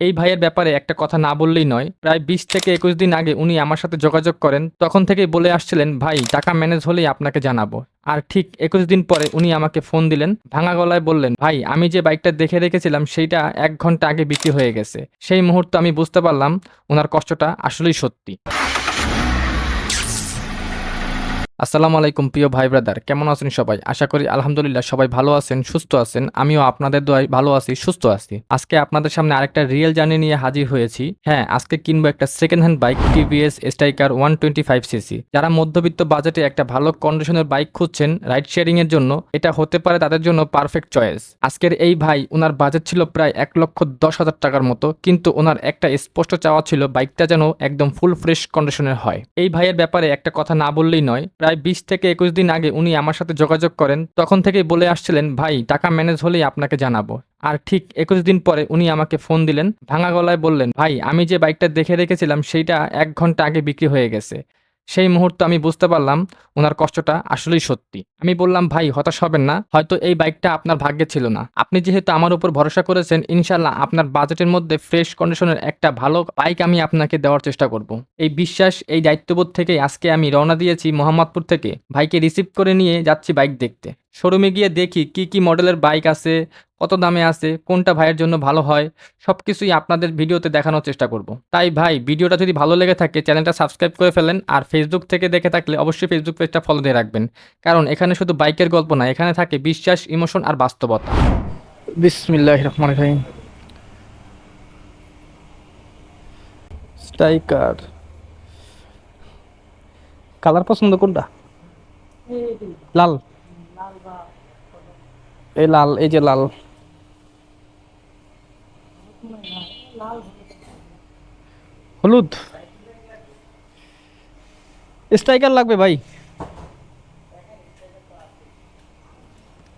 এই ভাইয়ের ব্যাপারে একটা কথা না বললেই নয়। প্রায় বিশ থেকে একুশ দিন আগে উনি আমার সাথে যোগাযোগ করেন। তখন থেকেই বলে আসছিলেন, ভাই, টাকা ম্যানেজ হলেই আপনাকে জানাব। আর ঠিক একুশ দিন পরে উনি আমাকে ফোন দিলেন, ভাঙা গলায় বললেন, ভাই, আমি যে বাইকটা দেখে রেখেছিলাম, সেইটা এক ঘণ্টা আগে বিক্রি হয়ে গেছে। সেই মুহূর্তে আমি বুঝতে পারলাম ওনার কষ্টটা আসলেই সত্যি। আসসালামু আলাইকুম, প্রিয় ভাই ব্রাদার। কেমন আছেন সবাই? আশা করি আলহামদুলিল্লাহ সবাই ভালো আছেন, সুস্থ আছেন। আমিও আপনাদের দোয়ায় ভালো আছি, সুস্থ আছি। আজকে আপনাদের সামনে আরেকটা রিয়েল জার্নি নিয়ে হাজির হয়েছি। হ্যাঁ আজকে কিনবো একটা second hand bike TVS Striker one twenty five CC যারা মধ্যবিত্ত বাজেটে একটা ভালো কন্ডিশনের বাইক খুঁজছেন রাইড শেয়ারিং এর জন্য, এটা হতে পারে তাদের জন্য পারফেক্ট চয়েস আজকের এই ভাই ওনার বাজেট ছিল প্রায় এক লক্ষ দশ হাজার টাকার মতো, কিন্তু ওনার একটা স্পষ্ট চাওয়া ছিল বাইকটা যেন একদম ফুল ফ্রেশ কন্ডিশনের হয়। এই ভাইয়ের ব্যাপারে একটা কথা না বললেই নয় প্রায় বিশ থেকে একুশ দিন আগে উনি আমার সাথে যোগাযোগ করেন, তখন থেকেই বলে আসছিলেন, ভাই, টাকা ম্যানেজ হলেই আপনাকে জানাব। আর ঠিক একুশ দিন পরে উনি আমাকে ফোন দিলেন, ভাঙা গলায় বললেন, ভাই, আমি যে বাইকটা দেখে রেখেছিলাম, সেইটা এক ঘণ্টা আগে বিক্রি হয়ে গেছে। সেই মুহূর্তে আমি বুঝতে পারলাম ওনার কষ্টটা আসলেই সত্যি। আমি বললাম, ভাই, হতাশ হবেন না। হয়তো এই বাইকটা আপনার ভাগ্যে ছিল না। আপনি যেহেতু আমার উপর ভরসা করেছেন ইনশাল্লাহ আপনার বাজেটের মধ্যে ফ্রেশ কন্ডিশনের একটা ভালো বাইক আমি আপনাকে দেওয়ার চেষ্টা করব। এই বিশ্বাস, এই দায়িত্ববোধ থেকে আজকে আমি রওনা দিয়েছি মোহাম্মদপুর থেকে। ভাইকে রিসিভ করে নিয়ে যাচ্ছি বাইক দেখতে। শোরুমে গিয়ে দেখি কি কি মডেলের বাইক আছে কত দামে আছে কোনটা ভাইয়ের জন্য ভালো হয় সব কিছুই আপনাদের ভিডিওতে দেখানোর চেষ্টা করব। তাই ভাই ভিডিওটা যদি ভালো লেগে থাকে চ্যানেলটা সাবস্ক্রাইব করে ফেলেন আর ফেসবুক থেকে দেখে থাকলে অবশ্যই ফেসবুক পেজটা ফলো দিয়ে রাখবেন। কারণ এখানে শুধু বাইকের গল্প না এখানে থাকে বিশ্বাস ইমোশন আর বাস্তবতা। বিসমিল্লাহ রহমান রহিম। স্ট্রাইকার কালার পছন্দ কোনটা? লাল। এই লাল এই যে লাল। হলুদ। স্ট্রাইকার লাগবে ভাই।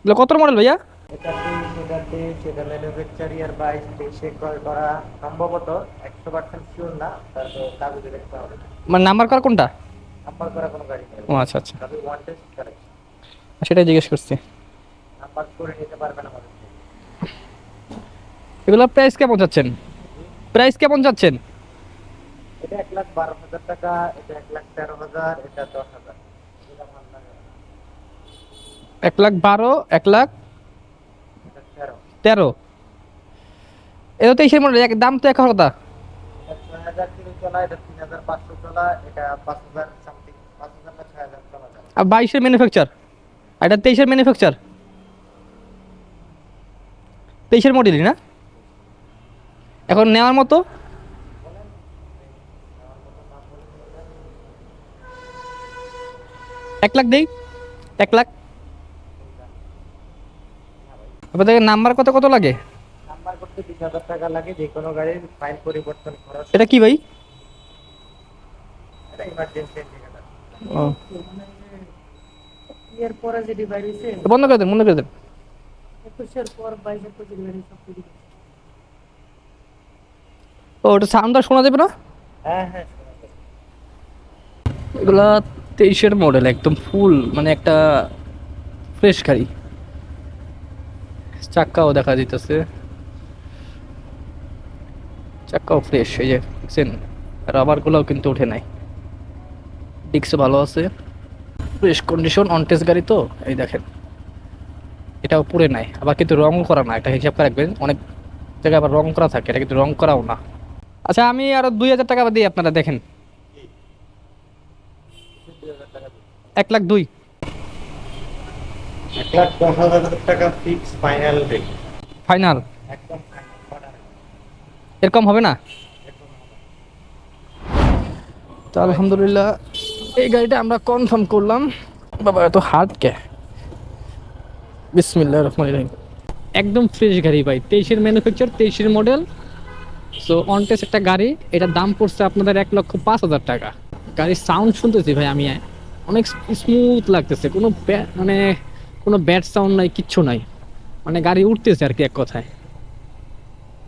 কত মডেল ভাইয়া? মানে নাম্বার করা কোনটা? নাম্বার করা কোনো গাড়ি নেই। ও আচ্ছা আচ্ছা। সেটাই জিজ্ঞেস করছি। করে নিতে পারবেন আমাদের এগুলো প্রাইস কেমন যাচ্ছেন? প্রাইস কেমন যাচ্ছেন? এটা এক লাখ বারো হাজার টাকা এটা এক লাখ তেরো হাজার এটা দশ হাজার। এক লাখ বারো এক লাখ তেরো। এটা তেইশের মডেল এক দাম তো এক কথা আর বাইশের ম্যানুফ্যাকচার এটা তেইশের ম্যানুফ্যাকচার তেইশের মডেলই না? এখন নেওয়ার মতো? এক লাখ দেই এক লাখ। আপনাদের নাম্বার কত কত লাগে? নাম্বার করতে বিশ হাজার টাকা লাগে যে কোনো গাড়ির ফাইল পরিবর্তন খরচ এটা কি ভাই? এটা ইমার্জেন্সি ও। বন্ধ করে দেন বন্ধ করে দেন। একুশের পর বাইশের পঁচিশ বাইরে সব কিছু ও ওটা সাউন্ড শোনা যাবে না? হ্যাঁ হ্যাঁ এগুলা তেইশের মডেল একদম ফুল মানে একটা ফ্রেশ গাড়ি। চাক্কাও দেখা দিতেছে চাক্কাও ফ্রেশ এই যে দেখছেন রাবারগুলোও কিন্তু ওঠে নাই। ডিক্স ভালো আছে। ফ্রেশ কন্ডিশন অনটেস গাড়ি তো এই দেখেন। এটাও পুরে নাই। আবার কিন্তু রঙও করা না একটা হিসাব করে রাখবেন অনেক জায়গায় আবার রং করা থাকে এটা কিন্তু রং করাও না। আচ্ছা আমি আরও দুই হাজার টাকা দিই আপনারা দেখেন। এক লাখ দুই। এক লাখ দশ হাজার টাকা ফিক্স ফাইনাল। এরকম হবে না? তো আলহামদুলিল্লাহ এই গাড়িটা আমরা কনফার্ম করলাম। বাবা এত হার্ড কে? রহমান রহিম। একদম ফ্রেশ গাড়ি ভাই, তেইশের ম্যানুফ্যাকচার তেইশের মডেল সো অনটেস একটা গাড়ি, এটার দাম পড়ছে আপনাদের এক লক্ষ পাঁচ হাজার টাকা। গাড়ির সাউন্ড শুনতেছি ভাই আমি, অনেক স্মুথ লাগতেছে, কোনো মানে কোনো ব্যাড সাউন্ড নাই, কিচ্ছু নাই। মানে গাড়ি উঠতেছে আর কি এক কথায়।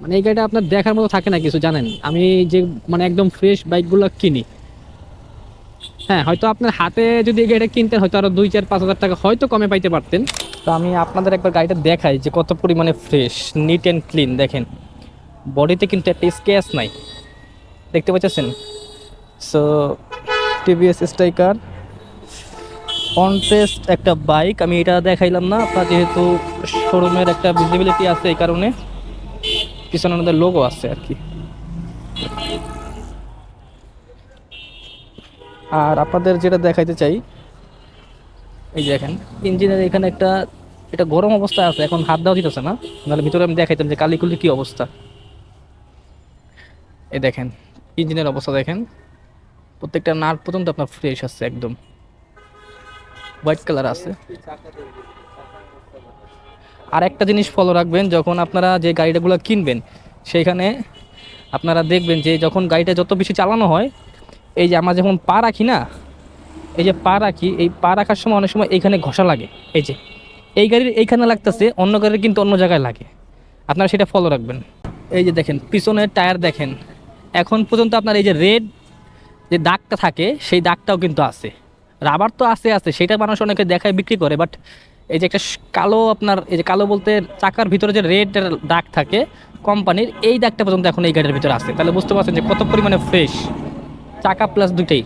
মানে এই গাড়িটা আপনার দেখার মতো থাকে না, কিছু জানেন? আমি যে মানে একদম ফ্রেশ বাইকগুলো কিনি হ্যাঁ হয়তো আপনার হাতে যদি গাড়িটা কিনতেন, হয়তো আরও দুই চার, পাঁচ হাজার টাকা হয়তো কমে পাইতে পারতেন। তো আমি আপনাদের একবার গাড়িটা দেখাই যে কত পরিমাণে ফ্রেশ নিট অ্যান্ড ক্লিন দেখেন। বডিতে কিন্তু একটা স্কেচ নাই। দেখতে পাচ্ছেন? So TVS Striker on test একটা বাইক আমি এটা দেখাইলাম না, আপনার যেহেতু শোরুমের একটা ভিজিবিলিটি আছে এই কারণে, পিছনে আমাদের লোগো আছে আর কি। আর আপনাদের যেটা দেখাইতে চাই, এই যে দেখেন, ইঞ্জিনের এখানে একটা, এটা গরম অবস্থা আছে, এখন হাত দেওয়া দিতেছে না। নাহলে ভিতরে আমি দেখাইতাম যে কালিকুলির কি অবস্থা। এই দেখেন, ইঞ্জিনের অবস্থা দেখেন। প্রত্যেকটা নাট পর্যন্ত আপনার ফ্রেশ আছে একদম। হোয়াইট কালার আছে। আর একটা জিনিস ফলো রাখবেন, যখন আপনারা যে গাড়িটাগুলো কিনবেন সেইখানে আপনারা দেখবেন যে যখন গাড়িটা যত বেশি চালানো হয় এই যে আমরা যখন পা রাখি না, এই যে পা রাখি, এই পা রাখার সময় অনেক সময় এইখানে ঘষা লাগে। এই যে, এই গাড়ির এইখানে লাগতেছে, অন্য গাড়ির কিন্তু অন্য জায়গায় লাগে। আপনারা সেটা ফলো রাখবেন। এই যে দেখেন, পিছনের টায়ার দেখেন। এখন পর্যন্ত আপনার এই যে রেড যে দাগটা থাকে, সেই দাগটাও কিন্তু আছে। রাবার তো আছে আছে। সেটা মানুষ অনেকে দেখায়, বিক্রি করে। বাট এই যে একটা কালো আপনার, এই যে কালো বলতে চাকার ভিতরে যে রেড দাগ থাকে, কোম্পানির, এই দাগটা পর্যন্ত এখন এই গাড়ির ভিতরে আছে। তাহলে বুঝতে পারছেন যে কত পরিমাণে ফ্রেশ চাকা প্লাস দুইটাই।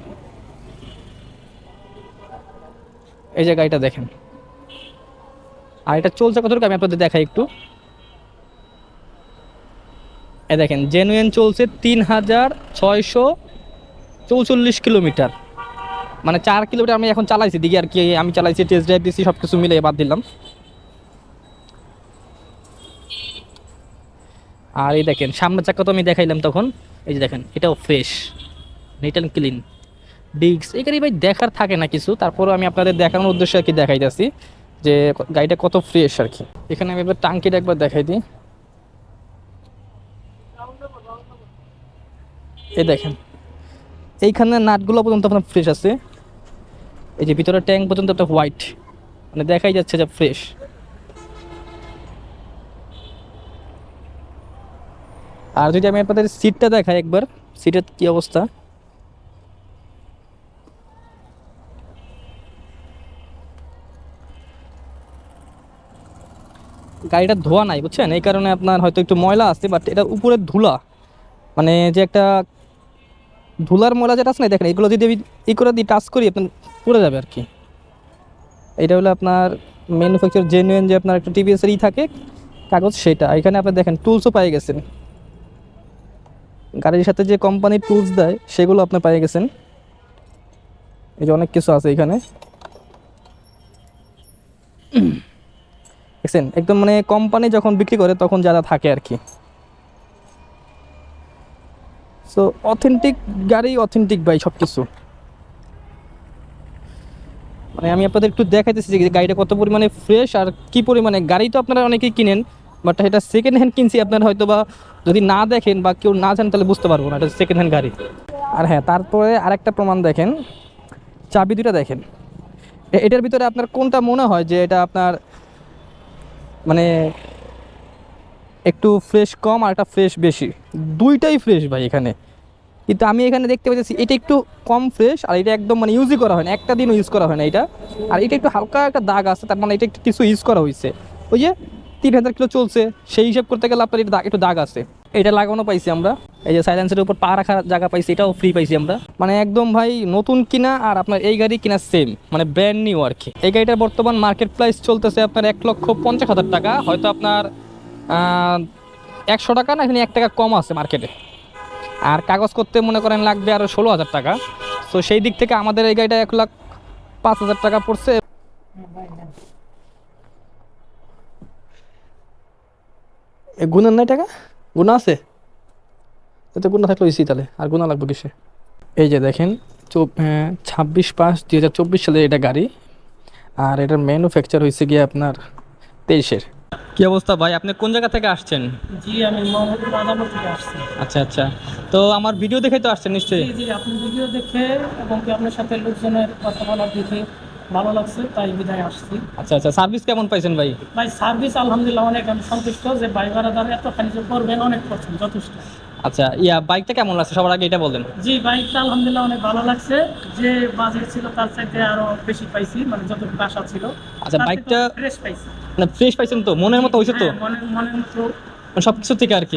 এই যে গাড়িটা দেখেন। আর এটা চলছে কতটুকু আমি আপনাদের দেখাই একটু। এ দেখেন জেনুইন চলছে তিন হাজার ছয়শো চৌচল্লিশ কিলোমিটার। মানে চার কিলোমিটার আমি এখন চালাইছি দিকে আর কি, আমি চালাইছি টেস্ট ড্রাইভ দিয়েছি সব কিছু মিলে বাদ দিলাম। আর এই দেখেন, সামনের চাকা তো আমি দেখাইলাম তখন। এই যে দেখেন, এটাও fresh neat and clean disc এখানে ভাই দেখার থাকে না কিছু, তারপরও আমি আপনাদের দেখানোর উদ্দেশ্যে আর কি দেখাইতেছি যে গাড়িটা কত ফ্রেশ আর কি। এখানে আমি একবার টাঙ্কিটা একবার দেখাই দিই। এই দেখেন, এইখানে নাটগুলো পর্যন্ত আপনার ফ্রেশ আছে। এই যে ভিতরে ট্যাঙ্ক পর্যন্ত একটা হোয়াইট মানে দেখাই যাচ্ছে যে ফ্রেশ আর যদি আমি আপনাদের সিটটা দেখাই একবার সিটের কি অবস্থা? গাড়িটা ধোয়া নাই, বুঝছেন? এই কারণে আপনার হয়তো একটু ময়লা আছে বাট এটা উপরে ধুলা। মানে যে একটা ধুলার ময়লা যেটা আছে না, দেখেন, এগুলো যদি আমি ই করে দিই টাচ করি, আপনার পড়ে যাবে আর কি। এটা হলো আপনার ম্যানুফ্যাকচার জেনুইন যে আপনার একটা টিভিএসের ই থাকে, কাগজ সেটা। এখানে আপনি দেখেন টুলসও পেয়ে গেছেন। গাড়ির সাথে যে কোম্পানির টুলস দেয়, সেগুলো আপনি পেয়ে গেছেন। এই যে অনেক কিছু আছে এখানে। দেখছেন একদম মানে কোম্পানি যখন বিক্রি করে তখন যারা থাকে আর কি। সো অথেন্টিক গাড়ি অথেন্টিক ভাই সব কিছু মানে আমি আপনাদের একটু দেখাইতেছি যে গাড়িটা কত পরিমাণে ফ্রেশ আর কি পরিমাণে। গাড়ি তো আপনারা অনেকেই কিনেন বাট এটা সেকেন্ড হ্যান্ড কিনছি, আপনারা হয়তো বা যদি না দেখেন বা কেউ না জানেন তাহলে বুঝতে পারব না, এটা সেকেন্ড হ্যান্ড গাড়ি। আর হ্যাঁ তারপরে আরেকটা প্রমাণ দেখেন। চাবি দুটা দেখেন। এটার ভিতরে আপনার কোনটা মনে হয় যে এটা আপনার মানে একটু ফ্রেশ কম আর একটা ফ্রেশ বেশি। দুইটাই ফ্রেশ ভাই এখানে। কিন্তু আমি এখানে দেখতে পাচ্ছি এটা একটু কম ফ্রেশ আর এটা একদম মানে ইউজই করা হয় না। একটা দিনও ইউজ করা হয় না এটা। আর এটা একটু হালকা একটা দাগ আছে, তার মানে এটা একটু কিছু ইউজ করা হয়েছে ওই যে তিন হাজার কিলো চলছে, সেই হিসাব করতে গেলে আপনার এটা একটু দাগ আছে। এটা লাগানো পাইছি আমরা। এই যে সাইলেন্সের উপর পা রাখার জায়গা পাইছি, এটাও ফ্রি পাইছি আমরা। মানে একদম ভাই নতুন কিনা আর আপনার এই গাড়ি কিনা সেম মানে ব্র্যান্ড নিউ আর কি। এই গাড়িটার বর্তমান মার্কেট প্রাইস চলতেছে আপনার এক লক্ষ পঞ্চাশ হাজার টাকা, হয়তো আপনার একশো টাকা না এখানে এক টাকা কম আছে মার্কেটে আর কাগজ করতে মনে করেন লাগবে আরও ষোলো হাজার টাকা। তো সেই দিক থেকে আমাদের এই গাড়িটা এক লাখ পাঁচ হাজার টাকা পড়ছে। এ গুণের নাই টাকা? গুণা আছে? এতে গুণা থাকলে হয়েছি তাহলে আর গুণা লাগবে কিসে? এই যে দেখেন ছাব্বিশ পাঁচ দুই হাজার চব্বিশ সালে এটা গাড়ি আর এটার ম্যানুফ্যাকচার হয়েছে গিয়ে আপনার তেইশের। কি অবস্থা ভাই? আপনি কোন জায়গা থেকে আসছেন? জি আমি মোহাম্মদপুর আদালত থেকে আসছি। আচ্ছা আচ্ছা। তো আমার ভিডিও দেখে তো আসছেন নিশ্চয়ই। জি জি আপনি ভিডিও দেখে এবং কি আপনার সাথে লোকজনের কথা বলার দেখে ভালো লাগছে তাই বিদায় আসছি। আচ্ছা আচ্ছা সার্ভিস কেমন পাইছেন ভাই? ভাই সার্ভিস আলহামদুলিল্লাহ অনেক আমি সন্তুষ্ট যে ভাই ভাড়াদার এতখানি যে করবেন অনেক করছেন যথেষ্ট। আচ্ছা ইয়া বাইকটা কেমন লাগছে? সবার আগে এটা বললেন জি বাইকটা আলহামদুলিল্লাহ অনেক ভালো লাগছে। যে বাজেট ছিল তার চাইতে আরও বেশি পাইছি মানে যতটুকু আশা ছিল। আচ্ছা, বাইকটা- ফ্রেশ পাইছি। মানে ফ্রেশ পাইছেন তো? মনের মতো হয়েছে তো? হ্যাঁ, মনের মনের মতো মানে সব কিছু থেকে আর কি।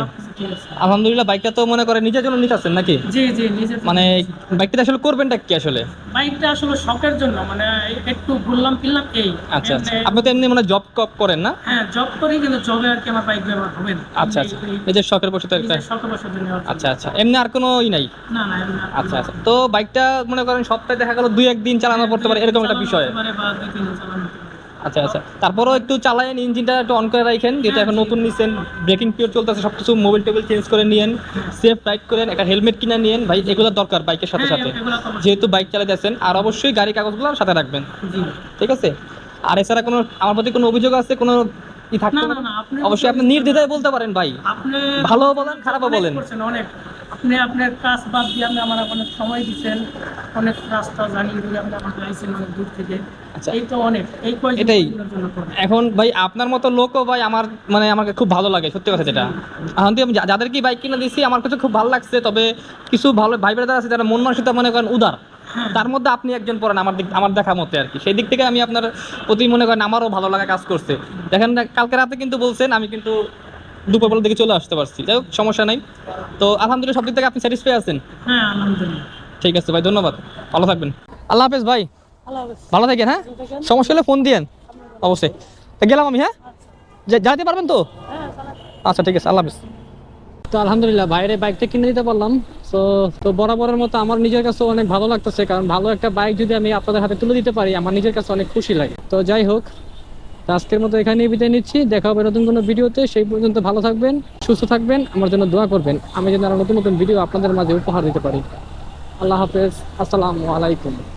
আলহামদুলিল্লাহ বাইকটা তো মনে করে নিজের জন্য নিতেছেন নাকি? জি জি নিজের মানে বাইকটা আসলে করবেনটা কি আসলে? বাইকটা আসলে শখের জন্য মানে একটু ঘুরলাম ফিরলাম এই। আচ্ছা আচ্ছা। আপনি তো এমনি মানে জব কপ করেন না? হ্যাঁ জব করি কিন্তু জবে আর কি আমার বাইক ব্যবহার হবে না। আচ্ছা আচ্ছা। এই- নিজের শখের বসে একটা নিজের শখে বসে জন্য। আচ্ছা আচ্ছা। এমনি আর কোনো ই নাই? না না আচ্ছা আচ্ছা। তো বাইকটা মনে করেন সপ্তাহে দেখা গেল দুই একদিন চালানো পড়তে পারে এরকম একটা বিষয়। বা দুই তিন চালানো। আচ্ছা আচ্ছা। তারপরেও একটু চালায়েন ইঞ্জিনটা একটু অন করে রাখেন যেটা এখন নতুন নিছেন ব্রেকিং পিরিয়ড চলতেছে সব কিছু মোবাইল টেবিল চেঞ্জ করে নিয়েন সেফ রাইড করেন একটা হেলমেট কিনে নিয়েন ভাই এগুলো দরকার বাইকের সাথে হ্যাঁ, সাথে। অবশ্যই। যেহেতু বাইক চালাতেছেন আর অবশ্যই গাড়ি কাগজগুলো সাথে রাখবেন। ঠিক আছে? আর এছাড়া কোনো আমার প্রতি কোনো অভিযোগ আছে? কোনো অবশ্যই আপনি নির্দ্বিধায় বলতে পারেন ভাই। ভালোও বলেন, খারাপও বলেন। আপনি আপনার কাজ বাদ দিয়ে আপনি আমার অনেক সময় দিচ্ছেন অনেক রাস্তা জানিয়ে দিয়ে আপনি আমাকে আইছেন অনেক দূর থেকে আচ্ছা। এই তো অনেক এই এটাই। আপনার জন্য করবেন। এখন ভাই আপনার মতো লোকও ভাই আমার মানে আমাকে খুব ভালো লাগে সত্যি কথা যেটা এখন থেকে আমি যা- বাইক কিনে দিয়েছি আমার কাছে খুব ভালো লাগছে তবে কিছু ভালো ভাই ব্রাদার আছে যারা মন মানসিকতা মনে করেন উদার তার মধ্যে আপনি একজন পড়েন আমার দিক আমার দেখা মতে আর কি সেই দিক থেকে আমি আপনার প্রতি মনে করেন আমারও ভালো লাগা কাজ করছে দেখেন কালকে রাতে কিন্তু বলছেন আমি কিন্তু দুপুরবেলার দিকে চলে আসতে পারছি। যাই হোক সমস্যা নাই। তো আলহামদুলিল্লাহ সব দিক থেকে আপনি স্যাটিসফাই আছেন? হ্যাঁ আলহামদুলিল্লাহ। ঠিক আছে ভাই ধন্যবাদ। ভালো থাকবেন। আল্লাহ হাফেজ ভাই। ভালো থাকেন হ্যাঁ? সমস্যা হলে ফোন দিয়েন। অবশ্যই। গেলাম আমি হ্যাঁ? যা- যাইতে পারবেন তো? আচ্ছা ঠিক আছে আল্লাহ হাফেজ। তো আলহামদুলিল্লাহ বাইরে বাইকটা কিনে দিতে পারলাম। তো তো বরাবরের মতো আমার নিজের কাছে অনেক ভালো লাগতেছে কারণ ভালো একটা বাইক যদি আমি আপনাদের হাতে তুলে দিতে পারি আমার নিজের কাছে অনেক খুশি লাগে। তো যাই হোক আজকের মতো এখানেই বিদায় নিচ্ছি। দেখা হবে নতুন কোনো ভিডিওতে। সেই পর্যন্ত ভালো থাকবেন, সুস্থ থাকবেন, আমার জন্য দোয়া করবেন। আমি যেন আরও নতুন নতুন ভিডিও আপনাদের মাঝে উপহার দিতে পারি। আল্লাহ হাফেজ। আসসালামু আলাইকুম।